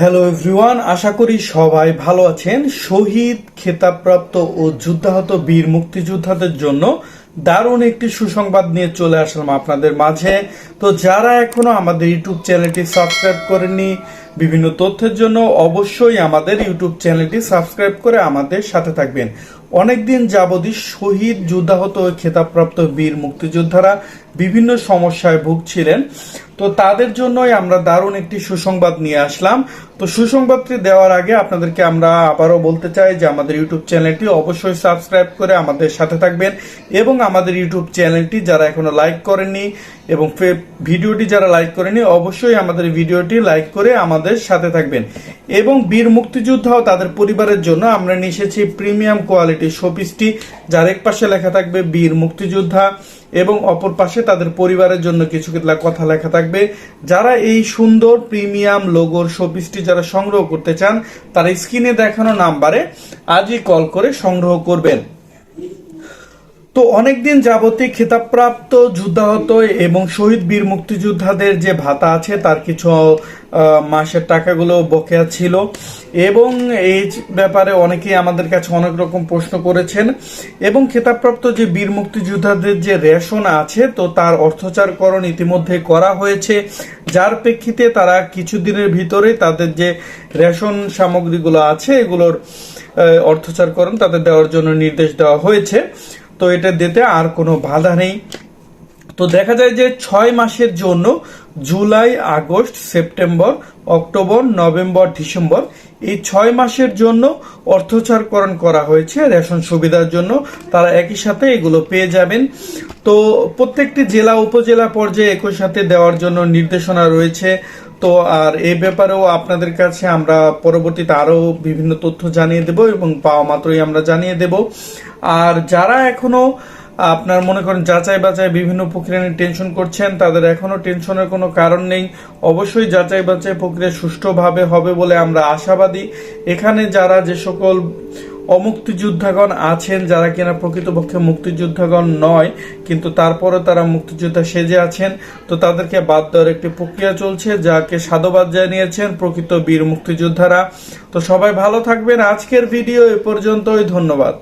Hello everyone আশা করি সবাই ভালো আছেন। শহীদ, খেতাবপ্রাপ্ত ও যুদ্ধাহত বীর মুক্তিযোদ্ধাদের জন্য দারুণ একটি সুসংবাদ নিয়ে চলে আসলাম আপনাদের মাঝে। তো যারা এখনও আমাদের ইউটিউব চ্যানেলটি সাবস্ক্রাইব করেননি বিভিন্ন তথ্যের জন্য অবশ্যই আমাদের ইউটিউব চ্যানেলটি সাবস্ক্রাইব করে আমাদের সাথে থাকবেন। অনেকদিন যাবতই শহীদ যুদ্ধাহত খেতাবপ্রাপ্ত বীর মুক্তিযোদ্ধারা বিভিন্ন সমস্যায় ভুগছিলেন। তো তাদের জন্যই আমরা দারুণ একটি সুসংবাদ নিয়ে আসলাম। তো সুসংবাদটি দেওয়ার আগে আপনাদেরকে আমরা আবারও বলতে চাই যে আমাদের ইউটিউব চ্যানেলটি অবশ্যই সাবস্ক্রাইব করে আমাদের সাথে থাকবেন এবং আমাদের ইউটিউব চ্যানেলটি যারা এখনও লাইক করেননি এবং ভিডিওটি যারা লাইক করেনি অবশ্যই আমাদের ভিডিওটি লাইক করে আমাদের সাথে থাকবেন। এবং বীর মুক্তিযোদ্ধা ও তাদের পরিবারের জন্য আমরা নিয়ে এসেছি প্রিমিয়াম কোয়ালিটির শোপিসটি, যার এক পাশে লেখা থাকবে বীর মুক্তিযোদ্ধা এবং অপর পাশে তাদের পরিবারের জন্য কিছু কিছু কথা লেখা থাকবে। যারা এই সুন্দর প্রিমিয়াম লোগোর শোপিসটি যারা সংগ্রহ করতে চান, তারা স্ক্রিনে দেখানো নাম্বারে আজই কল করে সংগ্রহ করবেন। তো অনেকদিন যাবতীয় খেতাবপ্রাপ্ত যুদ্ধাহত এবং শহীদ বীর মুক্তিযোদ্ধাদের যে ভাতা আছে, তার কিছু মাসের টাকাগুলো বকেয়া ছিল। এবং এই ব্যাপারে অনেকেই আমাদের কাছে অনেক রকম প্রশ্ন করেছেন। এবং খেতাবপ্রাপ্ত যে বীর মুক্তিযোদ্ধাদের যে রেশন আছে, তো তার অর্থচারকরণ ইতিমধ্যে করা হয়েছে। যার প্রেক্ষিতে তারা কিছুদিনের ভিতরে তাদের যে রেশন সামগ্রীগুলো আছে, এগুলোর অর্থচারকরণ তাদের দেওয়ার জন্য নির্দেশ দেওয়া হয়েছে। তো এটা দিতে আর কোনো বাধা নেই। তো দেখা যায় যে ছয় মাসের জন্য July, August, September, October, November, December এই ছয় মাসের জন্য অর্থচারকরণ করা হয়েছে। রেশন সুবিধার জন্য তারা একই সাথে এগুলো পেয়ে যাবেন। তো প্রত্যেকটি জেলা, উপজেলা পর্যায়ে একই সাথে দেওয়ার জন্য নির্দেশনা রয়েছে। তো আর এ ব্যাপারেও আপনাদের কাছে আমরা পরবর্তীতে আরও বিভিন্ন তথ্য জানিয়ে দেব এবং পাওয়া মাত্রই আমরা জানিয়ে দেব। আর যারা এখনও আপনার মনে করেন যাচাই বাছাই বিভিন্ন প্রক্রিয়া নিয়ে টেনশন করছেন, তাদের এখনও টেনশনের কোনো কারণ নেই। অবশ্যই যাচাই বাছাই প্রক্রিয়া সুষ্ঠুভাবে হবে বলে আমরা আশাবাদী। এখানে যারা যে সকল অমুক্তিযোদ্ধাগণ আছেন, যারা কিনা প্রকৃতপক্ষে মুক্তিযোদ্ধাগণ নয়, কিন্তু তারপরে তারা মুক্তিযোদ্ধা সেজে আছেন, তো তাদেরকে বাদ দেওয়ার একটি প্রক্রিয়া চলছে, যাকে সাধুবাদ জানিয়েছেন প্রকৃত বীর মুক্তিযোদ্ধারা। তো সবাই ভালো থাকবেন। আজকের ভিডিও এ পর্যন্তই, ধন্যবাদ।